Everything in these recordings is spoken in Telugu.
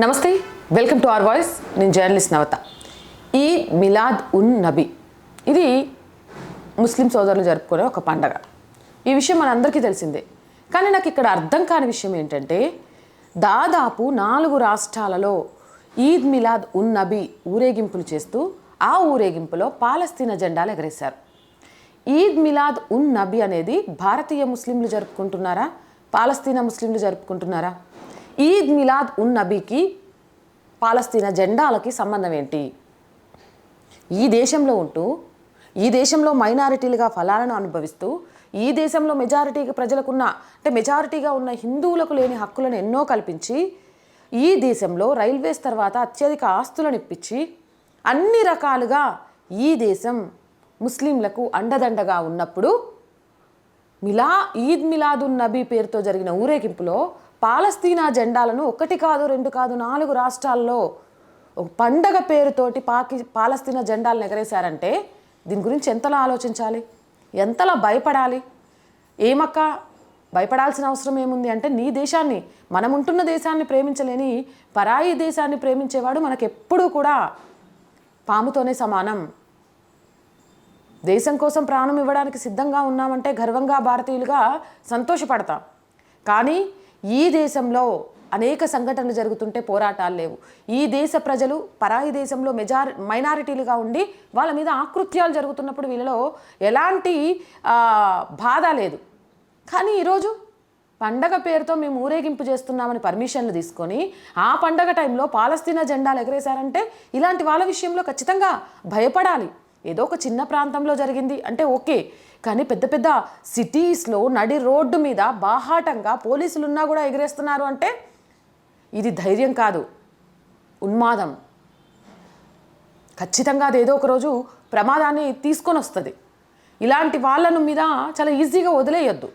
Namaste welcome to our voice. నేను జర్నలిస్ట్ నవత. ఈద్ మిలాద్ ఉన్ నబీ ఇది ముస్లిం సోదరులు జరుపుకునే ఒక పండగ. ఈ విషయం మనందరికీ తెలిసిందే. కానీ నాకు ఇక్కడ అర్థం కాని విషయం ఏంటంటే దాదాపు నాలుగు రాష్ట్రాలలో ఈద్ మిలాద్ ఉన్ నబీ ఊరేగింపులు చేస్తూ ఆ ఊరేగింపులో పాలస్తీనా జెండాలు ఎగరేశారు. ఈద్ మిలాద్ ఉన్ నబీ అనేది భారతీయ ముస్లింలు జరుపుకుంటున్నారా పాలస్తీనా ముస్లింలు జరుపుకుంటున్నారా? ఈద్ మిలాద్ ఉన్ నబీకి పాలస్తీనా జెండాలకి సంబంధం ఏంటి? ఈ దేశంలో ఉంటూ ఈ దేశంలో మైనారిటీలుగా ఫలాలను అనుభవిస్తూ ఈ దేశంలో మెజారిటీగా ప్రజలకున్న అంటే మెజారిటీగా ఉన్న హిందువులకు లేని హక్కులను ఎన్నో కల్పించి ఈ దేశంలో రైల్వేస్ తర్వాత అత్యధిక ఆస్తులను ఇప్పించి అన్ని రకాలుగా ఈ దేశం ముస్లింలకు అండదండగా ఉన్నప్పుడు మిలా ఈద్ మిలాదున్ నబీ పేరుతో జరిగిన ఊరేగింపులో పాలస్తీనా జెండాలను ఒకటి కాదు రెండు కాదు నాలుగు రాష్ట్రాల్లో ఒక పండగ పేరుతోటి పాకి పాలస్తీనా జెండాలను ఎగరేశారంటే దీని గురించి ఎంతలా ఆలోచించాలి? ఎంతలా భయపడాలి? ఏమక్క? భయపడాల్సిన అవసరం ఏముంది అంటే నీ దేశాన్ని మనం ఉంటున్న దేశాన్ని ప్రేమించలేని పరాయి దేశాన్ని ప్రేమించేవాడు మనకెప్పుడూ కూడా పాముతోనే సమానం. దేశం కోసం ప్రాణం ఇవ్వడానికి సిద్ధంగా ఉన్నామంటే గర్వంగా భారతీయులుగా సంతోషపడతాం. కానీ ఈ దేశంలో అనేక సంఘటనలు జరుగుతుంటే పోరాటాలు లేవు. ఈ దేశ ప్రజలు పరాయి దేశంలో మెజార్ మైనారిటీలుగా ఉండి వాళ్ళ మీద ఆకృత్యాలు జరుగుతున్నప్పుడు వీళ్ళలో ఎలాంటి బాధ లేదు. కానీ ఈరోజు పండగ పేరుతో మేము ఊరేగింపు చేస్తున్నామని పర్మిషన్లు తీసుకొని ఆ పండగ టైంలో పాలస్తీనా జెండాలు ఎగరేశారంటే ఇలాంటి వాళ్ళ విషయంలో ఖచ్చితంగా భయపడాలి. ఏదో ఒక చిన్న ప్రాంతంలో జరిగింది అంటే ఓకే. కానీ పెద్ద పెద్ద సిటీస్లో నడి రోడ్డు మీద బాహాటంగా పోలీసులు ఉన్నా కూడా ఎగరేస్తున్నారు అంటే ఇది ధైర్యం కాదు ఉన్మాదం. ఖచ్చితంగా అది ఏదో ఒక రోజు ప్రమాదాన్ని తీసుకొని వస్తుంది. ఇలాంటి వాళ్ళను మీద చాలా ఈజీగా వదిలేయొద్దు.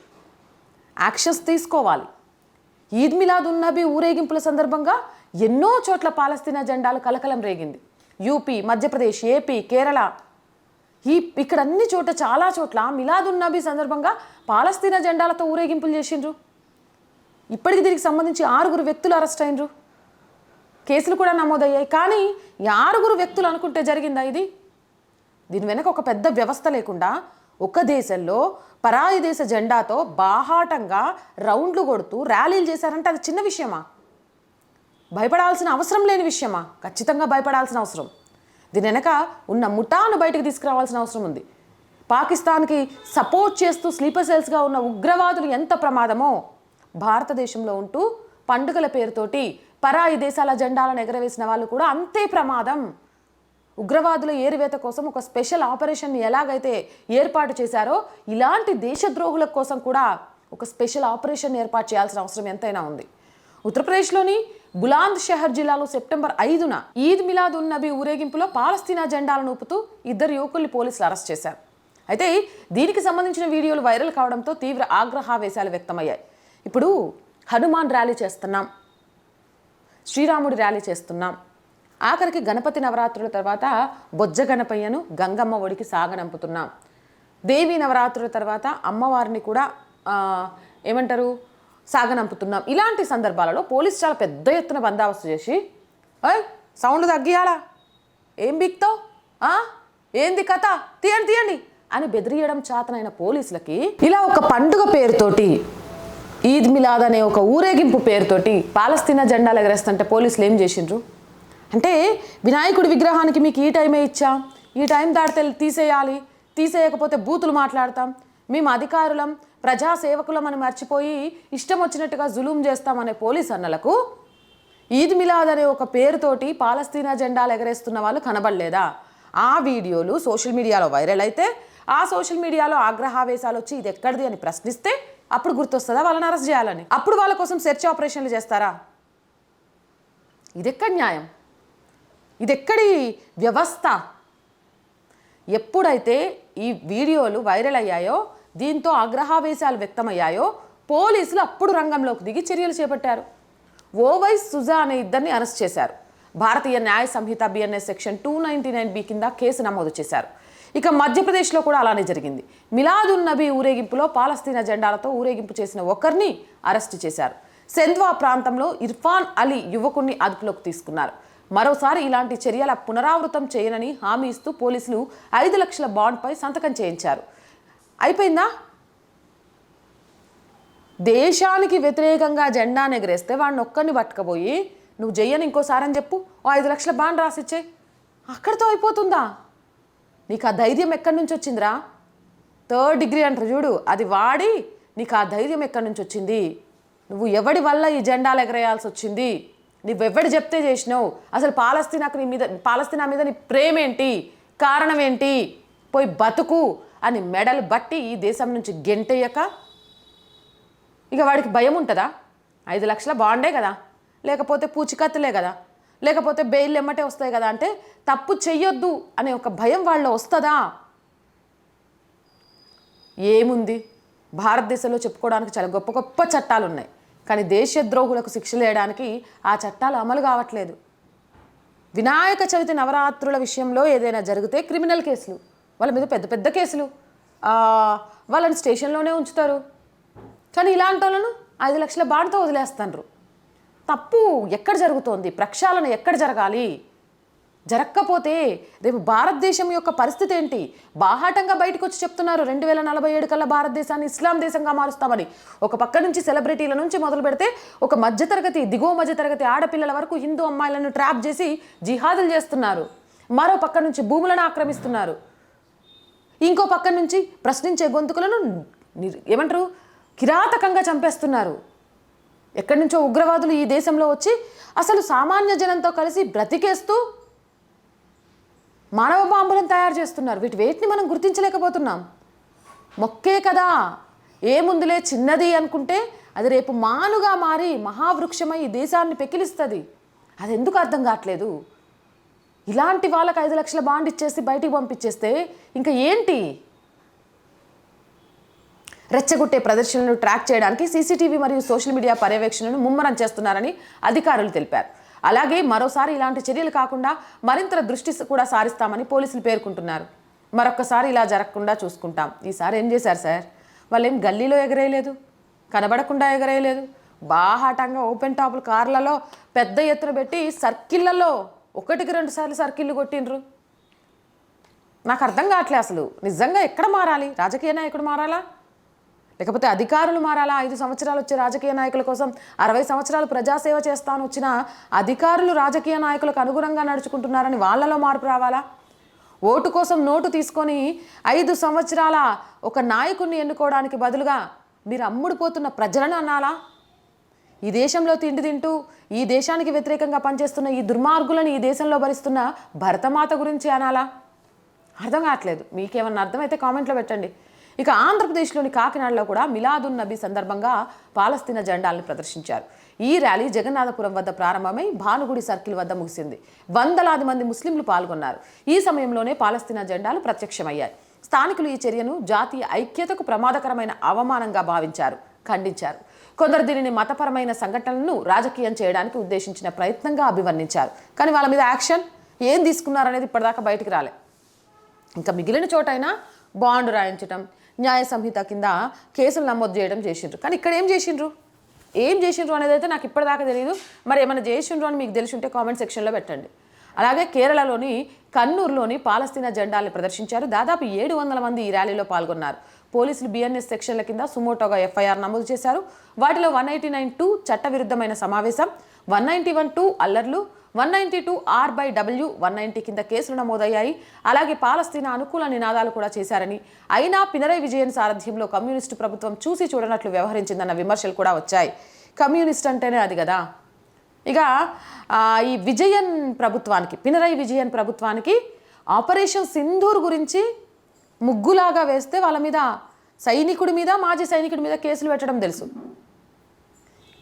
యాక్షన్స్ తీసుకోవాలి. ఈద్ మిలాద్ ఉన్నబి ఊరేగింపుల సందర్భంగా ఎన్నో చోట్ల పాలస్తీనా జెండాలు కలకలం రేగింది. యూపీ మధ్యప్రదేశ్ ఏపీ కేరళ ఈ ఇక్కడ అన్ని చోట చాలా చోట్ల మిలాదున్నబీ సందర్భంగా పాలస్తీనా జెండాలతో ఊరేగింపులు చేసిండ్రు. ఇప్పటికి దీనికి సంబంధించి ఆరుగురు వ్యక్తులు అరెస్ట్ అయినరు. కేసులు కూడా నమోదయ్యాయి. కానీ ఈ ఆరుగురు వ్యక్తులు అనుకుంటే జరిగిందా ఇది? దీని వెనక ఒక పెద్ద వ్యవస్థ లేకుండా ఒక దేశంలో పరాయి దేశ జెండాతో బాహాటంగా రౌండ్లు కొడుతూ ర్యాలీలు చేశారంటే అది చిన్న విషయమా? భయపడాల్సిన అవసరం లేని విషయమా? ఖచ్చితంగా భయపడాల్సిన అవసరం. దీని వెనక ఉన్న ముఠాను బయటకు తీసుకురావాల్సిన అవసరం ఉంది. పాకిస్తాన్కి సపోర్ట్ చేస్తూ స్లీపర్ సెల్స్గా ఉన్న ఉగ్రవాదులు ఎంత ప్రమాదమో భారతదేశంలో ఉంటూ పండుగల పేరుతోటి పరాయి దేశాల జెండాలను ఎగరవేసిన వాళ్ళు కూడా అంతే ప్రమాదం. ఉగ్రవాదుల ఏరివేత కోసం ఒక స్పెషల్ ఆపరేషన్ని ఎలాగైతే ఏర్పాటు చేశారో ఇలాంటి దేశద్రోహుల కోసం కూడా ఒక స్పెషల్ ఆపరేషన్ ఏర్పాటు చేయాల్సిన అవసరం ఎంతైనా ఉంది. ఉత్తరప్రదేశ్లోని బులాంద్ షహర్ జిల్లాలో సెప్టెంబర్ ఐదున ఈద్ మిలాద్ ఉన్ నబీ ఊరేగింపులో పాలస్తీనా జెండాలను ఊపుతూ ఇద్దరు యువకుల్ని పోలీసులు అరెస్ట్ చేశారు. అయితే దీనికి సంబంధించిన వీడియోలు వైరల్ కావడంతో తీవ్ర ఆగ్రహావేశాలు వ్యక్తమయ్యాయి. ఇప్పుడు హనుమాన్ ర్యాలీ చేస్తున్నాం. శ్రీరాముడి ర్యాలీ చేస్తున్నాం. ఆఖరికి గణపతి నవరాత్రుల తర్వాత బొజ్జ గణపయ్యను గంగమ్మ ఒడికి సాగనంపుతున్నాం. దేవి నవరాత్రుల తర్వాత అమ్మవారిని కూడా ఏమంటారు? సాగనంపుతున్నాం. ఇలాంటి సందర్భాలలో పోలీసు చాలా పెద్ద ఎత్తున బందాబస్తు చేసి ఏ సౌండ్ తగ్గియాలా ఏం బిక్తావు? ఏంది కథ? తీయండి తీయండి అని బెదిరియడం చేతనైన పోలీసులకి ఇలా ఒక పండుగ పేరుతోటి ఈద్ మిలాద్ అనే ఒక ఊరేగింపు పేరుతోటి పాలస్తీనా జెండాలు ఎగరేస్తుంటే పోలీసులు ఏం చేసిండ్రు? అంటే వినాయకుడి విగ్రహానికి మీకు ఈ టైమే ఇచ్చాం? ఈ టైం దాటితే తీసేయాలి తీసేయకపోతే బూతులు మాట్లాడతాం. మేము అధికారులం ప్రజాసేవకులు మనం మర్చిపోయి ఇష్టం వచ్చినట్టుగా జులుం చేస్తామనే పోలీస్ అన్నలకు ఈద్ మిలాద్ అనే ఒక పేరుతోటి పాలస్తీనా జెండాలు ఎగరేస్తున్న వాళ్ళు కనబడలేదా? ఆ వీడియోలు సోషల్ మీడియాలో వైరల్ అయితే ఆ సోషల్ మీడియాలో ఆగ్రహావేశాలు వచ్చి ఇది ఎక్కడిది అని ప్రశ్నిస్తే అప్పుడు గుర్తొస్తుందా వాళ్ళని అరెస్ట్ చేయాలని? అప్పుడు వాళ్ళ కోసం సెర్చ్ ఆపరేషన్లు చేస్తారా? ఇదెక్కడి న్యాయం? ఇదెక్కడి వ్యవస్థ? ఎప్పుడైతే ఈ వీడియోలు వైరల్ అయ్యాయో దీంతో ఆగ్రహావేశాలు వ్యక్తమయ్యాయో పోలీసులు అప్పుడు రంగంలోకి దిగి చర్యలు చేపట్టారు. ఓవై సుజా అనే ఇద్దరిని అరెస్ట్ చేశారు. Bharatiya Nyaya Sanhita BNS section two ninety nine B కింద కేసు నమోదు చేశారు. ఇక మధ్యప్రదేశ్లో కూడా అలానే జరిగింది. మిలాదున్ నబీ ఊరేగింపులో పాలస్తీనా జెండాలతో ఊరేగింపు చేసిన ఒకరిని అరెస్టు చేశారు. సెంద్వా ప్రాంతంలో ఇర్ఫాన్ అలీ యువకుణ్ణి అదుపులోకి తీసుకున్నారు. మరోసారి ఇలాంటి చర్యల పునరావృతం చేయనని హామీ ఇస్తూ పోలీసులు ఐదు లక్షల బాండ్పై సంతకం చేయించారు. అయిపోయిందా? దేశానికి వ్యతిరేకంగా జెండాను ఎగరేస్తే వాడిని ఒక్కరిని పట్టుకపోయి నువ్వు చెయ్యను ఇంకోసారి అని చెప్పు. ఓ ఐదు లక్షల బాండ్ రాసిచ్చే అక్కడితో అయిపోతుందా? నీకు ఆ ధైర్యం ఎక్కడి నుంచి వచ్చిందిరా? థర్డ్ డిగ్రీ అంటారు చూడు అది వాడి నీకు ఆ ధైర్యం ఎక్కడి నుంచి వచ్చింది? నువ్వు ఎవడి వల్ల ఈ జెండాలు ఎగరేయాల్సి వచ్చింది? నువ్వెవడు చెప్తే చేసినావు? అసలు పాలస్తీనాకు నీ మీద పాలస్తీనా మీద నీ ప్రేమ ఏంటి కారణం ఏంటి పోయి బతుకు. అని మెడలు బట్టి ఈ దేశం నుంచి గెంటయ్యక ఇక వాడికి భయం ఉంటుందా? ఐదు లక్షల బాండే కదా. లేకపోతే పూచికత్తులే కదా. లేకపోతే బెయిల్ ఎమ్మటే వస్తాయి కదా అంటే తప్పు చెయ్యొద్దు అనే ఒక భయం వాళ్ళ వస్తుందా? ఏముంది? భారతదేశంలో చెప్పుకోవడానికి చాలా గొప్ప గొప్ప చట్టాలు ఉన్నాయి కానీ దేశద్రోహులకు శిక్షలు వేయడానికి ఆ చట్టాలు అమలు కావట్లేదు. వినాయక చవితి నవరాత్రుల విషయంలో ఏదైనా జరిగితే క్రిమినల్ కేసులు. వాళ్ళ మీద పెద్ద పెద్ద కేసులు. వాళ్ళని స్టేషన్లోనే ఉంచుతారు. కానీ ఇలాంటి వాళ్ళను ఐదు లక్షల బాండ్తో వదిలేస్తారు తప్పు ఎక్కడ జరుగుతోంది? ప్రక్షాళన ఎక్కడ జరగాలి? జరగకపోతే రేపు భారతదేశం యొక్క పరిస్థితి ఏంటి? బాహాటంగా బయటకు వచ్చి చెప్తున్నారు రెండు వేల నలభై ఏడు కల్లా భారతదేశాన్ని ఇస్లాం దేశంగా మారుస్తామని. ఒక పక్క నుంచి సెలబ్రిటీల నుంచి మొదలు పెడితే ఒక మధ్యతరగతి దిగువ మధ్యతరగతి ఆడపిల్లల వరకు హిందూ అమ్మాయిలను ట్రాప్ చేసి జిహాదులు చేస్తున్నారు. మరో పక్క నుంచి భూములను ఆక్రమిస్తున్నారు. ఇంకో పక్క నుంచి ప్రశ్నించే గొంతుకులను ఏమంటారు? కిరాతకంగా చంపేస్తున్నారు. ఎక్కడి నుంచో ఉగ్రవాదులు ఈ దేశంలో వచ్చి అసలు సామాన్య జనంతో కలిసి బ్రతికేస్తూ మానవ బాంబులను తయారు చేస్తున్నారు. వీటి వేటిని మనం గుర్తించలేకపోతున్నాం. మొక్కే కదా. ఏముందులే చిన్నది అనుకుంటే అది రేపు మానుగా మారి మహావృక్షమై ఈ దేశాన్ని పెకిలిస్తుంది. అది ఎందుకు అర్థం కావట్లేదు? ఇలాంటి వాళ్ళకి ఐదు లక్షల బాండ్ ఇచ్చేసి బయటికి పంపించేస్తే ఇంకా ఏంటి? రెచ్చగొట్టే ప్రదర్శనలను ట్రాక్ చేయడానికి సీసీటీవీ మరియు సోషల్ మీడియా పర్యవేక్షణను ముమ్మరం చేస్తున్నారని అధికారులు తెలిపారు. అలాగే మరోసారి ఇలాంటి చర్యలు కాకుండా మరింత దృష్టి కూడా సారిస్తామని పోలీసులు పేర్కొంటున్నారు. మరొక్కసారి ఇలా జరగకుండా చూసుకుంటాం. ఈసారి ఏం చేశారు సార్? వాళ్ళు ఏం గల్లీలో ఎగరేయలేదు? కనబడకుండా ఎగరేయలేదు? బాహాటంగా ఓపెన్ టాపులు కార్లలో పెద్ద ఎత్తున పెట్టి సర్కిళ్ళలో ఒకటికి రెండు సార్లు సర్కిళ్ళు కొట్టిండ్రు. నాకు అర్థం కావట్లే అసలు. నిజంగా ఎక్కడ మారాలి? రాజకీయ నాయకుడు మారాలా? లేకపోతే అధికారులు మారాలా? ఐదు సంవత్సరాలు వచ్చే రాజకీయ నాయకుల కోసం అరవై సంవత్సరాలు ప్రజాసేవ చేస్తాను వచ్చిన అధికారులు రాజకీయ నాయకులకు అనుగుణంగా నడుచుకుంటున్నారని వాళ్ళలో మార్పు రావాలా? ఓటు కోసం నోటు తీసుకొని ఐదు సంవత్సరాల ఒక నాయకుడిని ఎన్నుకోవడానికి బదులుగా మీరు అమ్ముడుపోతున్న ప్రజలను అనాలా ఈ దేశంలో తిండి తింటూ ఈ దేశానికి వ్యతిరేకంగా పనిచేస్తున్న ఈ దుర్మార్గులను ఈ దేశంలో భరిస్తున్న భరతమాత గురించి అనాలా? అర్థం కావట్లేదు. మీకేమన్నా అర్థమైతే కామెంట్లో పెట్టండి. ఇక ఆంధ్రప్రదేశ్లోని కాకినాడలో కూడా మిలాదున్ నబీ సందర్భంగా పాలస్తీనా జెండాలను ప్రదర్శించారు. ఈ ర్యాలీ జగన్నాథపురం వద్ద ప్రారంభమై భానుగుడి సర్కిల్ వద్ద ముగిసింది. వందలాది మంది ముస్లింలు పాల్గొన్నారు. ఈ సమయంలోనే పాలస్తీనా జెండాలు ప్రత్యక్షమయ్యాయి. స్థానికులు ఈ చర్యను జాతీయ ఐక్యతకు ప్రమాదకరమైన అవమానంగా భావించారు ఖండించారు. కొందరు దీనిని మతపరమైన సంఘటనలను రాజకీయం చేయడానికి ఉద్దేశించిన ప్రయత్నంగా అభివర్ణించారు. కానీ వాళ్ళ మీద యాక్షన్ ఏం తీసుకున్నారనేది ఇప్పటిదాకా బయటికి రాలే. ఇంకా మిగిలిన చోటైనా బాండ్ రాయించటం న్యాయ సంహిత కింద కేసులు నమోదు చేయడం చేసిండ్రు. కానీ ఇక్కడ ఏం చేసిండ్రు? ఏం చేసిండ్రు అనేది అయితే నాకు ఇప్పటిదాకా తెలియదు మరి ఏమైనా చేసిండ్రు అని మీకు తెలిసి ఉంటే కామెంట్ సెక్షన్లో పెట్టండి. అలాగే కేరళలోని కన్నూరులోని పాలస్తీనా జెండాల్ని ప్రదర్శించారు. దాదాపు ఏడు వందల మంది ఈ ర్యాలీలో పాల్గొన్నారు. పోలీసులు బిఎన్ఎస్ సెక్షన్ల కింద సుమోటోగా ఎఫ్ఐఆర్ నమోదు చేశారు. వాటిలో వన్ ఎయిటీ నైన్ టూ చట్టవిరుద్ధమైన సమావేశం వన్ నైంటీ వన్ టూ అల్లర్లు one ninety two R by W one ninety కింద కేసులు నమోదయ్యాయి. అలాగే పాలస్తీనా అనుకూల నినాదాలు కూడా చేశారని అయినా పినరై విజయన్ సారథ్యంలో కమ్యూనిస్టు ప్రభుత్వం చూసి చూడనట్లు వ్యవహరించిందన్న విమర్శలు కూడా వచ్చాయి. కమ్యూనిస్ట్ అంటేనే అది కదా. ఇక ఈ విజయన్ ప్రభుత్వానికి పినరై విజయన్ ప్రభుత్వానికి ఆపరేషన్ సింధూర్ గురించి ముగ్గులాగా వేస్తే వాళ్ళ మీద సైనికుడి మీద మాజీ సైనికుడి మీద కేసులు పెట్టడం తెలుసు.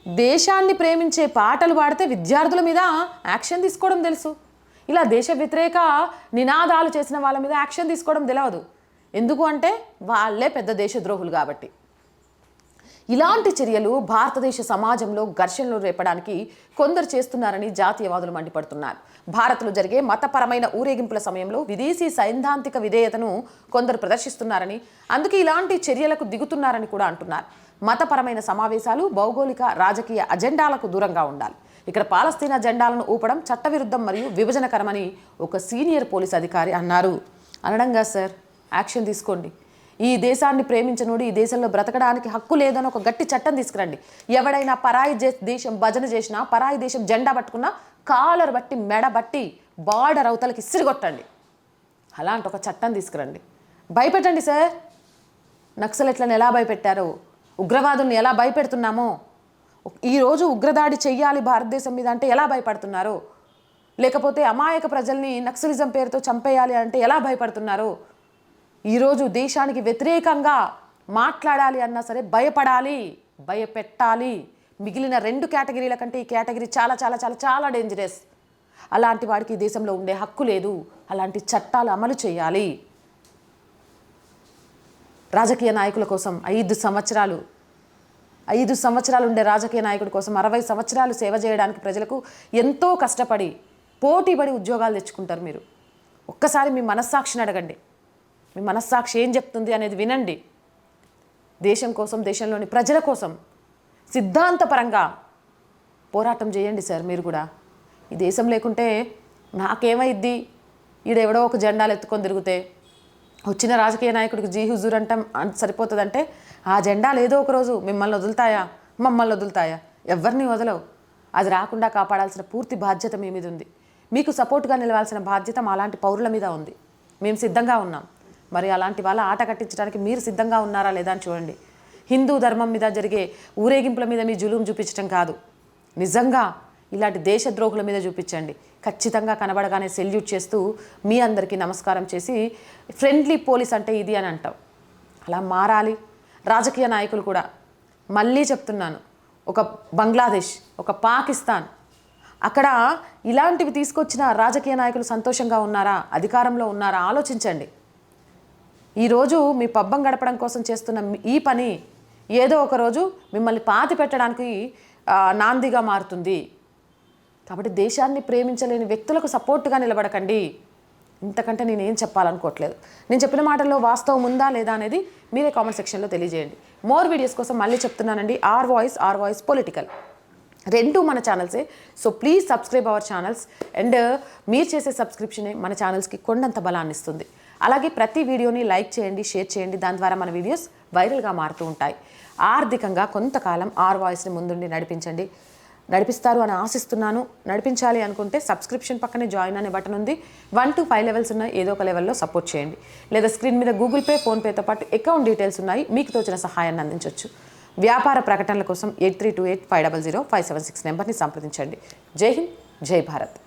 దేశాన్ని ప్రేమించే పాటలు పాడితే విద్యార్థుల మీద యాక్షన్ తీసుకోవడం తెలుసు. ఇలా దేశ వ్యతిరేక నినాదాలు చేసిన వాళ్ళ మీద యాక్షన్ తీసుకోవడం తెలియదు ఎందుకు అంటే వాళ్ళే పెద్ద దేశద్రోహులు కాబట్టి. ఇలాంటి చర్యలు భారతదేశ సమాజంలో ఘర్షణలు రేపడానికి కొందరు చేస్తున్నారని జాతీయవాదులు మండిపడుతున్నారు. భారత్లో జరిగే మతపరమైన ఊరేగింపుల సమయంలో విదేశీ సైద్ధాంతిక విధేయతను కొందరు ప్రదర్శిస్తున్నారని అందుకే ఇలాంటి చర్యలకు దిగుతున్నారని కూడా అంటున్నారు. మతపరమైన సమావేశాలు భౌగోళిక రాజకీయ అజెండాలకు దూరంగా ఉండాలి. ఇక్కడ పాలస్తీనా జెండాలను ఊపడం చట్టవిరుద్ధం మరియు విభజనకరమని ఒక సీనియర్ పోలీస్ అధికారి అన్నారు. అనడంగా సార్ యాక్షన్ తీసుకోండి. ఈ దేశాన్ని ప్రేమించనుడు ఈ దేశంలో బ్రతకడానికి హక్కు లేదని ఒక గట్టి చట్టం తీసుకురండి. ఎవడైనా పరాయి దేశం భజన చేసినా పరాయి దేశం జెండా పట్టుకున్నా కాలర్ బట్టి మెడ బట్టి బార్డర్ అవతలకి ఇసిరిగొట్టండి. అలాంటి ఒక చట్టం తీసుకురండి. భయపెట్టండి సార్. నక్సలెట్లను ఎలా భయపెట్టారో ఉగ్రవాదుల్ని ఎలా భయపెడుతున్నామో ఈరోజు ఉగ్రదాడి చెయ్యాలి భారతదేశం మీద అంటే ఎలా భయపడుతున్నారో లేకపోతే అమాయక ప్రజల్ని నక్సలిజం పేరుతో చంపేయాలి అంటే ఎలా భయపడుతున్నారో ఈరోజు దేశానికి వ్యతిరేకంగా మాట్లాడాలి అన్నా సరే భయపడాలి భయపెట్టాలి. మిగిలిన రెండు కేటగిరీల కంటే ఈ కేటగిరీ చాలా చాలా చాలా చాలా డేంజరస్ అలాంటి వాడికి ఈ దేశంలో ఉండే హక్కు లేదు. అలాంటి చట్టాలు అమలు చేయాలి. రాజకీయ నాయకుల కోసం ఐదు సంవత్సరాలు ఐదు సంవత్సరాలు ఉండే రాజకీయ నాయకుడి కోసం అరవై సంవత్సరాలు సేవ చేయడానికి ప్రజలకు ఎంతో కష్టపడి పోటీపడి ఉద్యోగాలు తెచ్చుకుంటారు మీరు. ఒక్కసారి మీ మనస్సాక్షిని అడగండి. మీ మనస్సాక్షి ఏం చెప్తుంది అనేది వినండి. దేశం కోసం దేశంలోని ప్రజల కోసం సిద్ధాంతపరంగా పోరాటం చేయండి సార్ మీరు కూడా. ఈ దేశం లేకుంటే నాకేమైద్ది? ఈడెవడో ఒక జెండాలు ఎత్తుకొని తిరిగితే వచ్చిన రాజకీయ నాయకుడికి జీ హుజూర్ అంటాం సరిపోతుందంటే ఆ జెండాలు ఏదో ఒక రోజు మిమ్మల్ని వదులుతాయా? మమ్మల్ని వదులుతాయా? ఎవరిని వదలవు. అది రాకుండా కాపాడాల్సిన పూర్తి బాధ్యత మీ మీద ఉంది. మీకు సపోర్ట్గా నిలవాల్సిన బాధ్యత మాలాంటి పౌరుల మీద ఉంది. మేము సిద్ధంగా ఉన్నాం. మరి అలాంటి వాళ్ళ ఆట కట్టించడానికి మీరు సిద్ధంగా ఉన్నారా లేదా అని చూడండి. హిందూ ధర్మం మీద జరిగే ఊరేగింపుల మీద మీ జులుం చూపించడం కాదు. నిజంగా ఇలాంటి దేశద్రోహుల మీద చూపించండి. ఖచ్చితంగా కనబడగానే సెల్యూట్ చేస్తూ మీ అందరికీ నమస్కారం చేసి ఫ్రెండ్లీ పోలీస్ అంటే ఇది అని అంటాం. అలా మారాలి. రాజకీయ నాయకులు కూడా. మళ్ళీ చెప్తున్నాను. ఒక బంగ్లాదేశ్ ఒక పాకిస్తాన్. అక్కడ ఇలాంటివి తీసుకొచ్చిన రాజకీయ నాయకులు సంతోషంగా ఉన్నారా? అధికారంలో ఉన్నారా? ఆలోచించండి. ఈరోజు మీ పబ్బం గడపడం కోసం చేస్తున్న ఈ పని ఏదో ఒక రోజు మిమ్మల్ని పాతి పెట్టడానికి నాందిగా మారుతుంది. కాబట్టి దేశాన్ని ప్రేమించలేని వ్యక్తులకు సపోర్ట్గా నిలబడకండి. ఇంతకంటే నేను ఏం చెప్పాలనుకోవట్లేదు. నేను చెప్పిన మాటల్లో వాస్తవం ఉందా లేదా అనేది మీరే కామెంట్ సెక్షన్లో తెలియజేయండి. మోర్ వీడియోస్ కోసం మళ్ళీ చెప్తున్నానండి. R voice R voice political. రెండు మన ఛానల్సే. So please subscribe our channels. And మీరు చేసే సబ్స్క్రిప్షనే మన ఛానల్స్కి కొండంత బలాన్ని ఇస్తుంది అలాగే ప్రతి వీడియోని లైక్ చేయండి షేర్ చేయండి. దాని ద్వారా మన వీడియోస్ వైరల్గా మారుతూ ఉంటాయి. ఆర్థికంగా కొంతకాలం ఆర్ వాయిస్ని ముందుండి నడిపించండి. నడిపిస్తారు అని ఆశిస్తున్నాను. నడిపించాలి అనుకుంటే సబ్స్క్రిప్షన్ పక్కనే జాయిన్ అనే బటన్ ఉంది. వన్ టు ఫైవ్ లెవెల్స్ ఉన్నాయి. ఏదో ఒక లెవెల్లో సపోర్ట్ చేయండి. లేదా స్క్రీన్ మీద గూగుల్ పే ఫోన్పేతో పాటు అకౌంట్ డీటెయిల్స్ ఉన్నాయి. మీకు తోచిన సహాయాన్ని అందించవచ్చు వ్యాపార ప్రకటనల కోసం eight three two eight five double zero five seven six నెంబర్ని సంప్రదించండి. జై హింద్ జై భారత్.